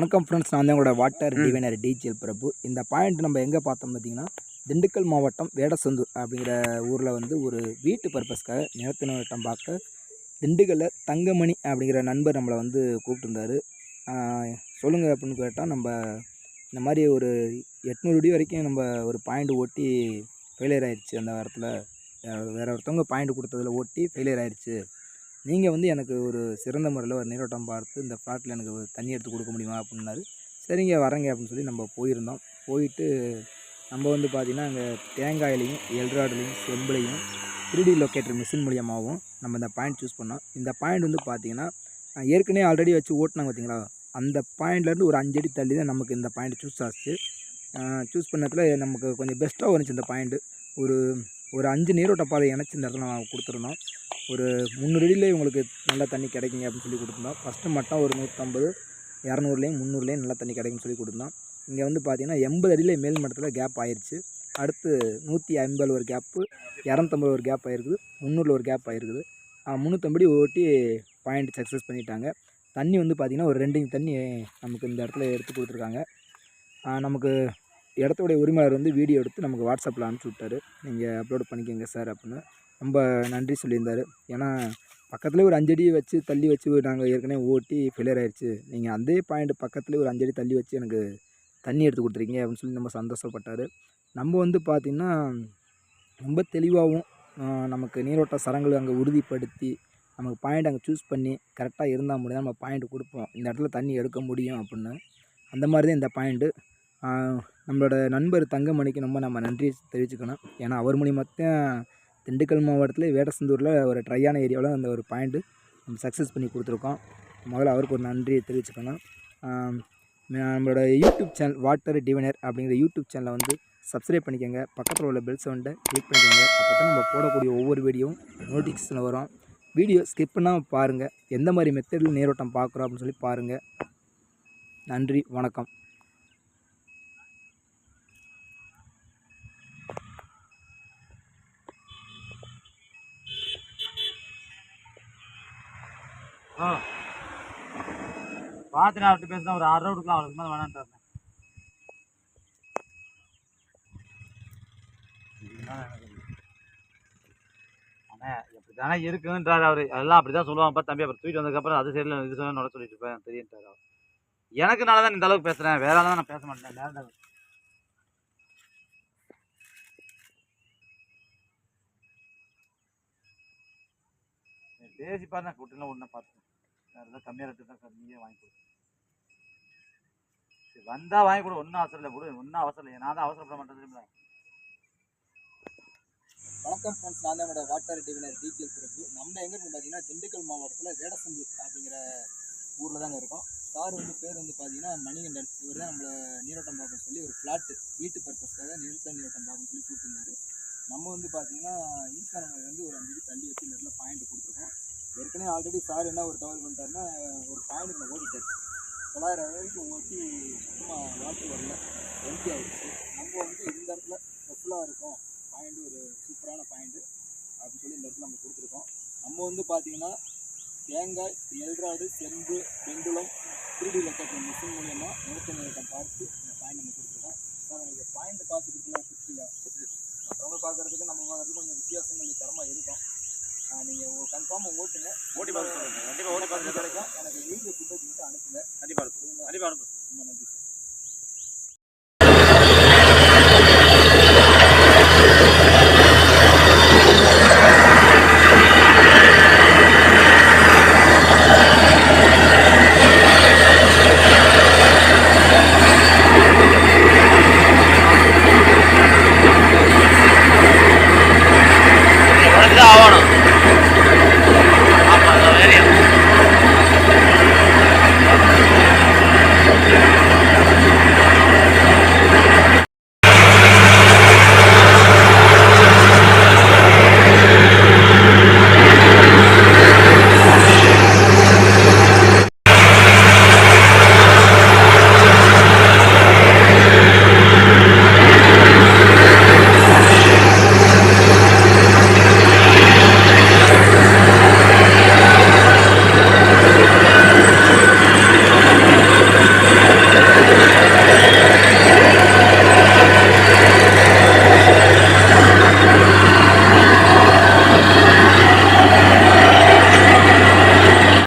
வணக்கம் ஃப்ரெண்ட்ஸ் நான் தான் உங்களோட வாட்டர் டிவைனர் டிஜிஎல் பிரபு. இந்த பாயிண்ட் நம்ம எங்கே பார்த்தோம் பார்த்தீங்கன்னா திண்டுக்கல் மாவட்டம் வேடசந்தூர் அப்படிங்கிற ஊரில் வந்து ஒரு வீட்டு பர்பஸ்க்காக நிலத்து நிலவட்டம் பார்க்க திண்டுக்கல்ல தங்கமணி அப்படிங்கிற நண்பர் நம்மளை வந்து கூப்பிட்டுருந்தாரு. சொல்லுங்கள் அப்படின்னு கேட்டால் நம்ம இந்த மாதிரி ஒரு எட்நூறு அடி வரைக்கும் நம்ம ஒரு பாயிண்ட் ஓட்டி ஃபெயிலியர் ஆயிடுச்சு அந்த வேறு வேறு ஒருத்தவங்க பாயிண்ட் கொடுத்ததில் ஓட்டி ஃபெயிலியர் ஆயிடுச்சு நீங்கள் வந்து எனக்கு ஒரு சிறந்த முறையில் ஒரு நீரோட்டம் பார்த்து இந்த ஃப்ளாட்டில் எனக்கு ஒரு தண்ணி எடுத்து கொடுக்க முடியுமா அப்படின்னாரு. சரிங்க வரேங்க அப்படின்னு சொல்லி நம்ம போயிருந்தோம். போயிட்டு நம்ம வந்து பார்த்திங்கன்னா அங்கே தேங்காயிலையும் எல்ராடுலையும் செம்புலையும் த்ரீடி லொக்கேட்டர் மிஷின் மூலியமாகவும் நம்ம இந்த பாயிண்ட் சூஸ் பண்ணோம். இந்த பாயிண்ட் வந்து பார்த்திங்கன்னா ஏற்கனவே ஆல்ரெடி வச்சு ஓட்டினாங்க பார்த்தீங்களா அந்த பாயிண்ட்லேருந்து ஒரு அஞ்சு அடி தள்ளி தான் நமக்கு இந்த பாயிண்ட் சூஸ் ஆச்சு. சூஸ் பண்ணதில் நமக்கு கொஞ்சம் பெஸ்ட்டாக வந்துச்சு இந்த பாயிண்ட்டு ஒரு ஒரு அஞ்சு நீரோட்ட பாதை இணைச்சி இந்த இடத்துல நான் கொடுத்துருந்தோம். ஒரு முந்நூறு அடியிலே உங்களுக்கு நல்ல தண்ணி கிடைக்குங்க அப்படின்னு சொல்லி கொடுத்துருந்தோம். ஃபஸ்ட்டு மட்டும் ஒரு நூற்றம்பது இரநூறுலேயும் முந்நூறுலேயும் நல்ல தண்ணி கிடைக்கும்னு சொல்லி கொடுத்துருந்தோம். இங்கே வந்து பார்த்தீங்கன்னா எண்பது அடியில் மேல் மட்டத்தில் கேப் ஆயிடுச்சு அடுத்து நூற்றி ஐம்பது ஒரு கேப்பு இரநூத்தம்பது ஒரு கேப் ஆயிருக்குது. முந்நூறில் ஒரு கேப் ஆயிருக்குது. முந்நூற்றம்படி ஓட்டி பாயிண்ட் சக்ஸஸ் பண்ணிட்டாங்க. தண்ணி வந்து பார்த்திங்கன்னா ஒரு ரெண்டு தண்ணி நமக்கு இந்த இடத்துல எடுத்து கொடுத்துருக்காங்க. நமக்கு இடத்தோடைய உரிமையாளர் வந்து வீடியோ எடுத்து நமக்கு வாட்ஸ்அப்பில் அனுப்பிச்சி விட்டாரு. நீங்கள் அப்லோட் பண்ணிக்கோங்க சார் அப்படின்னு. ரொம்ப நன்றி சொல்லியிருந்தாரு. ஏன்னா பக்கத்துலேயே ஒரு அஞ்சடி வச்சு தள்ளி வச்சு நாங்கள் ஏற்கனவே ஓட்டி ஃபெயிலியர் ஆயிடுச்சு நீங்கள் அதே பாயிண்ட் பக்கத்துலேயே ஒரு அஞ்சடி தள்ளி வச்சு எனக்கு தண்ணி எடுத்து கொடுத்துருக்கீங்க அப்படின்னு சொல்லி நம்ம சந்தோஷப்பட்டார். நம்ம வந்து பார்த்திங்கன்னா ரொம்ப தெளிவாகவும் நமக்கு நீரோட்ட சரங்களை அங்கே உறுதிப்படுத்தி நமக்கு பாயிண்ட் அங்கே சூஸ் பண்ணி கரெக்டாக இருந்தால் முடியாது நம்ம பாயிண்ட் கொடுப்போம். இந்த இடத்துல தண்ணி எடுக்க முடியும் அப்படின்னு. அந்த மாதிரி தான் இந்த பாயிண்ட்டு நம்மளோட நண்பர் தங்கமணிக்கு ரொம்ப நம்ம நன்றி தெரிவிச்சுக்கணும். ஏன்னா அவர் மூலியமாக தான் திண்டுக்கல் மாவட்டத்தில் வேடசந்தூரில் ஒரு ட்ரையான ஏரியாவில் அந்த ஒரு பாயிண்ட்டு நம்ம சக்ஸஸ் பண்ணி கொடுத்துருக்கோம். முதல்ல அவருக்கு ஒரு நன்றி தெரிவிச்சுக்கணும். நம்மளோட யூடியூப் சேனல் வாட்டர் டிவினர் அப்படிங்கிற யூடியூப் சேனலை வந்து சப்ஸ்கிரைப் பண்ணிக்கோங்க. பக்கத்தில் உள்ள பெல் சவுண்டை கிளிக் பண்ணிக்கோங்க. அப்போ தான் நம்ம போடக்கூடிய ஒவ்வொரு வீடியோவும் நோட்டிஃபிகேஷன் வரும். வீடியோ ஸ்கிப் பண்ணாமல் பாருங்கள் எந்த மாதிரி மெத்தடில் நேரோட்டம் பார்க்குறோம் அப்படின்னு சொல்லி பாருங்கள் நன்றி வணக்கம். ஆ. பார்த்து நான் அவர்கிட்ட பேசுனா ஒரு ஆறு ரூபா கொடுக்கலாம் அவளுக்கு மேலே வேணான்ட்டாருண்ணே அண்ணே தானே இருக்குன்றாரு அவர். எல்லாம் அப்படி தான் சொல்லுவாங்க தம்பி. அப்புறம் தூக்கிட்டு வந்ததுக்கப்புறம் அது சரியில்லை இது சொல்ல நட சொல்லிட்டு இருப்பேன். தெரியுன்ட்டாரு அவர். எனக்கு நல்லா தான் இந்த அளவுக்கு பேசுகிறேன் வேற தான் நான் பேச மாட்டேன். வேறு பேசி பாரு நான் கூட்டலாம் ஒன்றை பார்த்து வேறு ஏதாவது கம்மியாக ரேட்டு தான் சார் வாங்கி கொடு. சரி வந்தால் வாங்கி கொடு ஒன்றும் அவசரம் இல்லை கொடு ஒன்றும் அவசரம் இல்லை நான் தான் அவசரப்பட மாட்டேன் வணக்கம் ஃப்ரெண்ட்ஸ் நான் தான் என்னோட வாட்டர் டிவினர் டிஜிஎல் பிரபு. நம்ம எங்கே இருக்கோம் பார்த்தீங்கன்னா திண்டுக்கல் மாவட்டத்தில் வேடசந்தூர் அப்படிங்கிற ஊரில் தாங்க இருக்கோம். சார் வந்து பேர் வந்து பார்த்தீங்கன்னா மணிகண்டன். இவர் தான் நம்மளை நீரோட்டம் பார்க்க சொல்லி ஒரு ஃப்ளாட்டு வீட்டு பர்பஸ்க்காக நிறுத்த நீரோட்டம் பார்க்கணும்னு சொல்லி கூப்பிட்டுருந்தாரு. நம்ம வந்து பார்த்தீங்கன்னா ஈசான வந்து ஒரு அஞ்சு தள்ளி வச்சு இந்த பாயிண்ட் கொடுத்துருக்கோம். ஏற்கனவே ஆல்ரெடி சார் என்ன ஒரு தவறு பண்ணிட்டாருன்னா ஒரு பாயிண்ட் நான் ஓடிட்டார். தொள்ளாயிரம் வரைக்கும் ஓட்டி சுத்தமாக வாட்டர் வரல. எம்டி ஆகிடுச்சு நம்ம வந்து இந்த இடத்துல ஸ்பெஷலாக இருக்கும். பாயிண்ட் ஒரு சூப்பரான பாயிண்ட்டு அப்படின்னு சொல்லி இந்த இடத்துல நம்ம கொடுத்துருக்கோம். நம்ம வந்து பார்த்தீங்கன்னா தேங்காய் எல்ராடு செம்பு பெண்டுலம் திருடி லட்சத்தின் மிஷின் மூலியமாக நிறுத்த நிறுத்தம் பார்த்து இந்த பாயிண்ட் நம்ம கொடுத்துருக்கோம். சார் உங்களுக்கு பாயிண்ட் பார்த்து கொடுக்கலாம் கொடுத்துருக்கீங்க மற்றவங்க பார்க்குறதுக்கு நம்ம பார்க்குறதுக்கு கொஞ்சம் வித்தியாசங்கள் தரமாக இருக்கும். நீங்கள் கன்ஃபார்மாக ஓட்டுங்க. ஓட்டி பார்த்து கண்டிப்பாக ஓட்டி பார்த்து கிடைக்கும். எனக்கு வீடியோ ஃபுட்டேஜ் மட்டும் அனுப்புங்க. கண்டிப்பாக அனுப்பு கண்டிப்பாக அனுப்பு ரொம்ப நன்றி சார்